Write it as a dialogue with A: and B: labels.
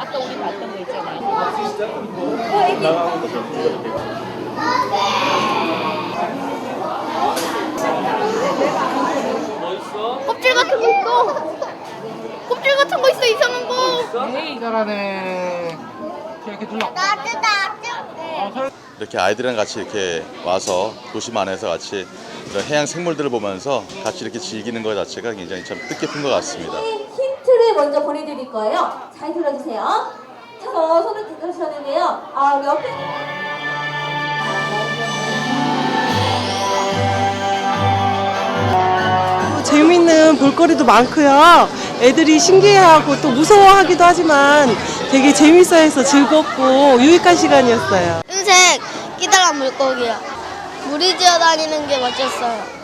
A: 아까 우리 봤던 거 있잖아요.
B: 껍질 같은 거 있어. 껍질 같은 거 있어 이상한 거.
C: 잘하네. 이렇게 둘러.
D: 이렇게 아이들이랑 같이 이렇게 와서 도심 안에서 같이 이런 해양 생물들을 보면서 같이 이렇게 즐기는 것 자체가 굉장히 참 뜻깊은 것 같습니다.
E: 힌트를 먼저 보내드릴 거예요. 잘 들어주세요. 그래서 손을 들으셨는데요. 아, 우리 옆에.
F: 재밌는 볼거리도 많고요. 애들이 신기해하고 또 무서워하기도 하지만 되게 재밌어해서 즐겁고 유익한 시간이었어요.
B: 흰색 끼다란 물고기요. 물이 지어 다니는 게 멋졌어요.